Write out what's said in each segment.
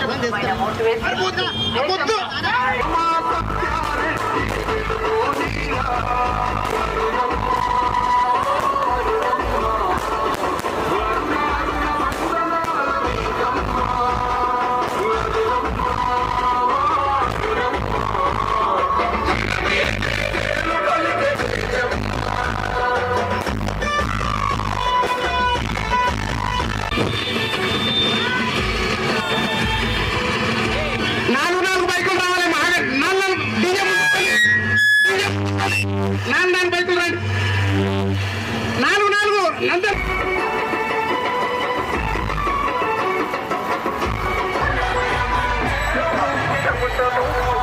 Yeah. నాలుగు నాలుగు బైకులు రావాలి మాగ నాలుగు డీజే నాలుగు నాలుగు బైకులు రండి నాలుగు నాలుగు నందన్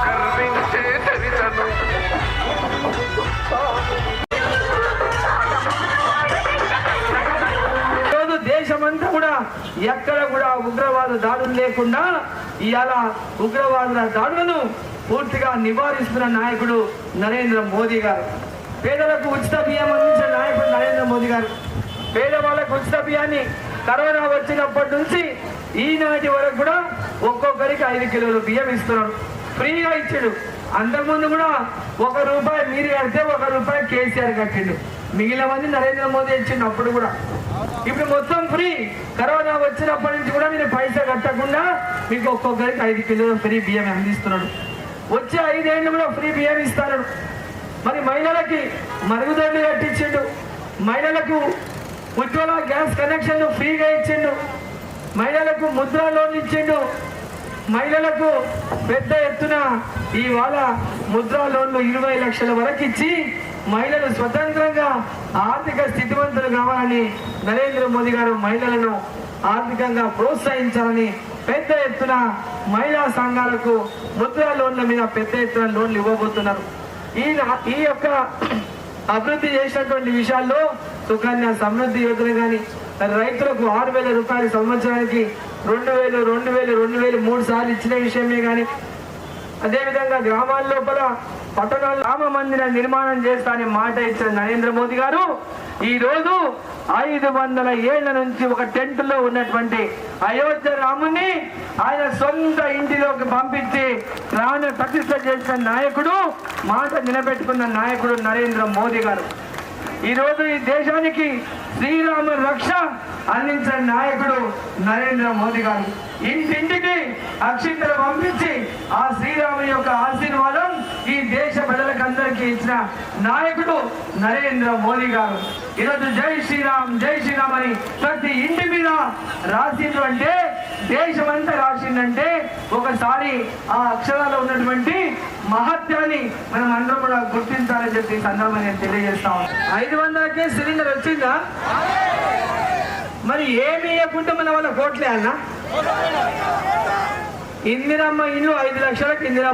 గర్వించే చరితను దేశమంతా కూడా ఎక్కడ కూడా ఉగ్రవాద దాడులు లేకుండా ఇవాళ ఉగ్రవాదుల దాడులను పూర్తిగా నివారిస్తున్న నాయకుడు నరేంద్ర మోదీ గారు. పేదలకు ఉచిత బియ్యం అందించిన నాయకుడు నరేంద్ర మోదీ గారు. పేదవాళ్ళకు ఉచిత బియ్యాన్ని కరోనా వచ్చినప్పటి నుంచి ఈనాటి వరకు కూడా ఒక్కొక్కరికి ఐదు కిలోలు బియ్యం ఇస్తున్నాడు ఫ్రీగా ఇచ్చాడు. అంతకుముందు కూడా ఒక రూపాయి మీరు కడితే ఒక రూపాయి కేసీఆర్ కట్టిండు. మిగిలిన మంది నరేంద్ర మోదీ ఇచ్చిండు అప్పుడు కూడా. ఇప్పుడు మొత్తం ఫ్రీ. కరోనా వచ్చినప్పటి నుంచి కూడా మీరు పైసా కట్టకుండా మీకు ఒక్కొక్కరికి ఐదు కిలోలు ఫ్రీ బియ్యం అందిస్తున్నాడు. వచ్చే ఐదేళ్ళు కూడా ఫ్రీ బియ్యం ఇస్తాడు. మరి మహిళలకి మరుగుదొడ్లు కట్టించిండు. మహిళలకు ఉజ్వల గ్యాస్ కనెక్షన్ ఫ్రీగా ఇచ్చిండు. మహిళలకు ముద్రా లోన్ ఇచ్చిండు. మహిళలకు పెద్ద ఎత్తున ఇవాళ ముద్రా లోన్లు ఇరవై లక్షల వరకు ఇచ్చి మహిళలు స్వతంత్రంగా ఆర్థిక స్థితివంతులు కావాలని నరేంద్ర మోదీ గారు మహిళలను ఆర్థికంగా ప్రోత్సహించాలని పెద్ద ఎత్తున మహిళా సంఘాలకు ముద్రా లోన్ల మీద పెద్ద ఎత్తున లోన్లు ఇవ్వబోతున్నారు. ఈ ఈ యొక్క అభివృద్ధి చేసినటువంటి విషయాల్లో సుకన్య సమృద్ధి యోజన కానీ రైతులకు ఆరు వేల రూపాయల సంవత్సరానికి రెండు వేలు రెండు వేలు రెండు వేలు మూడు సార్లు ఇచ్చిన విషయమే కానీ అదేవిధంగా గ్రామాల లోపల పట్టణాల్లో రామ మందిర నిర్మాణం చేస్తానని మాట ఇచ్చిన నరేంద్ర మోదీ గారు ఈ రోజు ఐదు వందల ఏళ్ళ నుంచి ఒక టెంట్లో ఉన్నటువంటి అయోధ్య రాముని ఆయన సొంత ఇంటిలోకి పంపించి ప్రాణ ప్రతిష్ట చేసిన నాయకుడు మాట నిలబెట్టుకున్న నాయకుడు నరేంద్ర మోదీ గారు. ఈ రోజు ఈ దేశానికి శ్రీరామ రక్ష అందించిన నాయకుడు నరేంద్ర మోదీ గారు. ఇంటింటికి అక్షింతలు పంపించి ఆ శ్రీరాముని యొక్క ఆశీర్వాదం ఈ దేశ ప్రజలకు అందరికీ ఇచ్చిన నాయకుడు నరేంద్ర మోదీ గారు. ఈరోజు జై శ్రీరామ్ జై శ్రీరామ్ అని ప్రతి ఇంటి మీద రాసిండ్రు అంటే దేశమంతా రాసిందంటే ఒకసారి ఆ అక్షరాల్లో ఉన్నటువంటి మహత్యాన్ని మనం అందరం కూడా గుర్తించాలని చెప్పి ఈ సందర్భంగా నేను తెలియజేస్తాం ఐదు వందలకే సిలిండర్ వచ్చిందా? మరి ఏమి ఇవ్వకుంటే మన వాళ్ళ కోట్లే అన్న? ఇందిరమ్మ ఇల్లు ఐదు లక్షలకు ఇందిరమ్మ